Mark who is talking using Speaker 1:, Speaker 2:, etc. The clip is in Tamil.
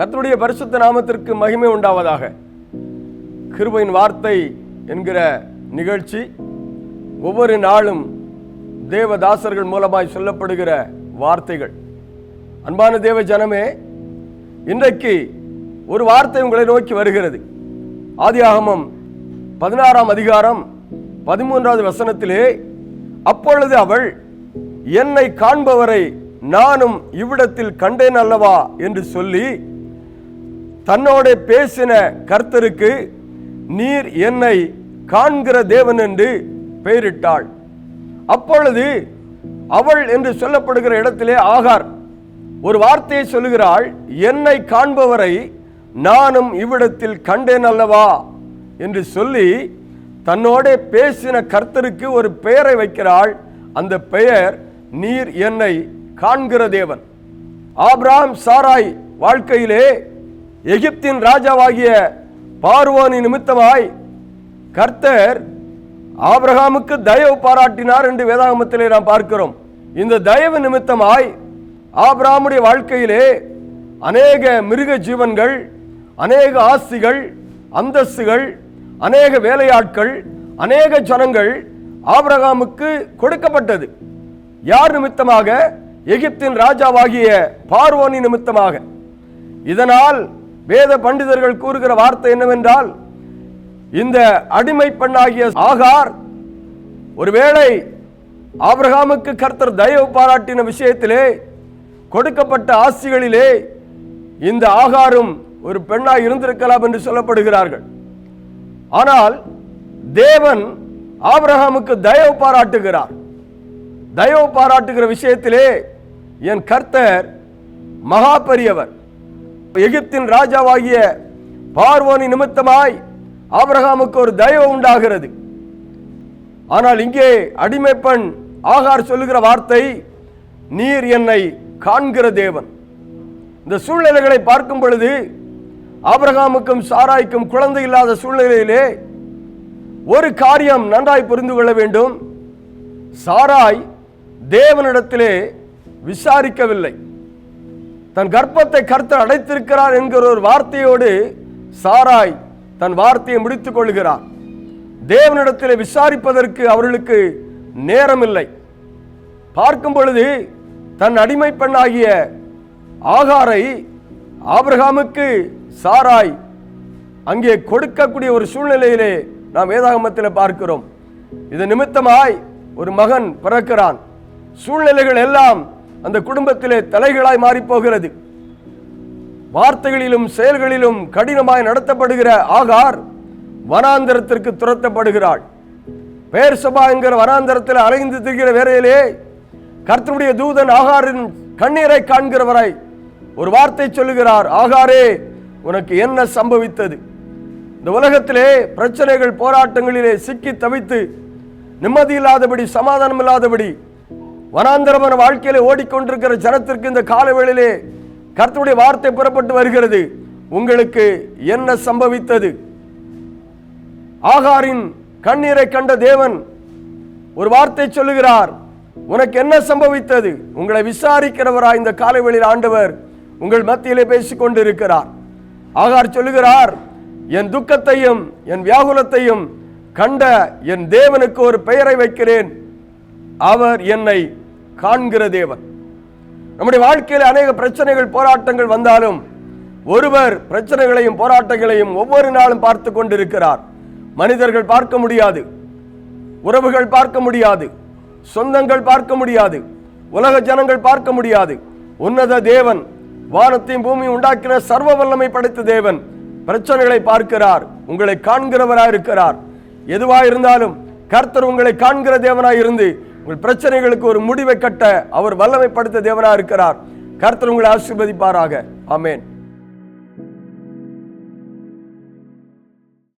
Speaker 1: கத்தருடைய பரிசுத்த நாமத்திற்கு மகிமை உண்டாவதாக. கிருபையின் வார்த்தை என்கிற நிகழ்ச்சி ஒவ்வொரு நாளும் தேவதாசர்கள் மூலமாய் சொல்லப்படுகிற வார்த்தைகள். அன்பான தேவ ஜனமே இன்றைக்கு ஒரு வார்த்தை உங்களை நோக்கி வருகிறது. ஆதியாகமம் பதினாறாம் அதிகாரம் பதிமூன்றாவது வசனத்திலே அப்பொழுது அவள் என்னை காண்பவரை நானும் இவ்விடத்தில் கண்டேன் அல்லவா? என்று சொல்லி தன்னோட பேசின கர்த்தருக்கு நீர் என்னை காண்கிற தேவன் என்று பெயரிட்டாள். அப்பொழுது அவள் என்று சொல்லப்படுகிற இடத்திலே ஆகார் ஒரு வார்த்தையை சொல்லுகிறாள் என்னை காண்பவரை நானும் இவ்விடத்தில் கண்டேன் அல்லவா? என்று சொல்லி தன்னோட பேசின கர்த்தருக்கு ஒரு பெயரை வைக்கிறாள். அந்த பெயர் நீர் என்னை காண்கிற தேவன். ஆப்ராம் சாராய் வாழ்க்கையிலே எகிப்தின் ராஜாவாகிய பார்வோனி நிமித்தமாய் கர்த்தர் ஆபிரகாமுக்கு தயவு பாராட்டினார் என்று வேதாகமத்திலே நாம் பார்க்கிறோம். இந்த தயவு நிமித்தமாய் ஆபிரகாமுடைய வாழ்க்கையிலே அநேக மிருக ஜீவன்கள் அநேக ஆஸ்திகள் அந்தஸ்துகள் அநேக வேலையாட்கள் அநேக ஜனங்கள் ஆபிரகாமுக்கு கொடுக்கப்பட்டது. யார் நிமித்தமாக? எகிப்தின் ராஜாவாகிய பார்வோனி நிமித்தமாக. இதனால் வேத பண்டிதர்கள் கூறுகிற வார்த்தை என்னவென்றால் இந்த அடிமை பெண்ணாகிய ஆகார் ஒருவேளை ஆபிரகாமுக்கு கர்த்தர் தயவு பாராட்டின விஷயத்திலே கொடுக்கப்பட்ட ஆசிகளிலே இந்த ஆகாரும் ஒரு பெண்ணாக இருந்திருக்கலாம் என்று சொல்லப்படுகிறார்கள். ஆனால் தேவன் ஆபிரகாமுக்கு தயவு பாராட்டுகிறார். தயவு பாராட்டுகிற விஷயத்திலே என் கர்த்தர் மகா பெரியவர். எகிப்தின் ராஜாவாகிய பார்வோனி நிமித்தமாய் ஆபிரகாமுக்கு ஒரு தயவு உண்டாகிறது. ஆனால் இங்கே அடிமை பெண் ஆகார் சொல்லுகிற வார்த்தை நீர் என்னை காண்கிற தேவன். இந்த சூழ்நிலைகளை பார்க்கும் பொழுது ஆபிரகாமுக்கும் சாராய்க்கும் குழந்தை இல்லாத சூழ்நிலையிலே ஒரு காரியம் நன்றாய் புரிந்து கொள்ள வேண்டும். சாராய் தேவனிடத்திலே விசாரிக்கவில்லை. தன் கர்ப்பத்தை கர்த்தர் அடைத்திருக்கிறார் என்கிற ஒரு வார்த்தையோடு சாராய் தன் வார்த்தையை முடித்துக் கொள்கிறார். தேவனிடத்தில் விசாரிப்பதற்கு அவர்களுக்கு நேரமில்லை. பார்க்கும் பொழுது தன் அடிமை பெண்ணாகிய ஆகாரை ஆபிரகாமுக்கு சாராய் அங்கே கொடுக்கக்கூடிய ஒரு சூழ்நிலையிலே நாம் வேதாகமத்தில் பார்க்கிறோம். இது நிமித்தமாய் ஒரு மகன் பிறக்கிறான். சூழ்நிலைகள் எல்லாம் அந்த குடும்பத்திலே தலைகளாய் மாறிப்போகிறது. வார்த்தைகளிலும் செயல்களிலும் கடினமாய் நடத்தப்படுகிற ஆகார் வனாந்தரத்திற்கு துரத்தப்படுகிறாள். பேர் சபா என்கிற வனாந்தரத்தில் அலைந்து திரிகிற வேறையிலே கர்த்தனுடைய தூதன் ஆகாரின் கண்ணீரை காண்கிறவராய் ஒரு வார்த்தை சொல்லுகிறார் ஆகாரே உனக்கு என்ன சம்பவித்தது? இந்த உலகத்திலே பிரச்சனைகள் போராட்டங்களிலே சிக்கி தவித்து நிம்மதி இல்லாதபடி சமாதானம் இல்லாதபடி வனாந்தரமான வாழ்க்கையில் ஓடிக்கொண்டிருக்கிற ஜனத்திற்கு இந்த காலவேளையிலே கர்த்தருடைய வார்த்தை புறப்பட்டு வருகிறது. உங்களுக்கு என்ன சம்பவித்தது? ஆகாரின் கண்ணீரை கண்ட தேவன் ஒரு வார்த்தை சொல்லுகிறார். உனக்கு என்ன சம்பவித்தது? உங்களை விசாரிக்கிறவரா இந்த காலவெளியில் ஆண்டவர் உங்கள் மத்தியிலே பேசிக்கொண்டு இருக்கிறார் ஆகார் சொல்லுகிறார் என் துக்கத்தையும் என் வியாகுலத்தையும் கண்ட என் தேவனுக்கு ஒரு பெயரை வைக்கிறேன். அவர் என்னை காண்கிற தேவன். நம்முடைய வாழ்க்கையில் அநேக பிரச்சனைகள் போராட்டங்கள் வந்தாலும் ஒருவர் பிரச்சனைகளையும் போராட்டங்களையும் ஒவ்வொரு நாளும் பார்த்து கொண்டிருக்கிறார். மனிதர்கள் பார்க்க முடியாது. உறவுகள் பார்க்க முடியாது. சொந்தங்கள் பார்க்க முடியாது. உலக ஜனங்கள் பார்க்க முடியாது. உன்னத தேவன் வானத்தையும் பூமியும் உண்டாக்கின சர்வ வல்லமை படைத்த தேவன் பிரச்சனைகளை பார்க்கிறார். உங்களை காண்கிறவராய் இருக்கிறார் எதுவாக இருந்தாலும் கர்த்தர் உங்களை காண்கிற தேவனாய் இருந்து உங்கள் பிரச்சனைகளுக்கு ஒரு முடிவை கட்ட அவர் வல்லமைப்படுத்த படைத்த இருக்கிறார். கர்த்தர் உங்களை ஆசீர்வதிப்பாராக. ஆமேன்.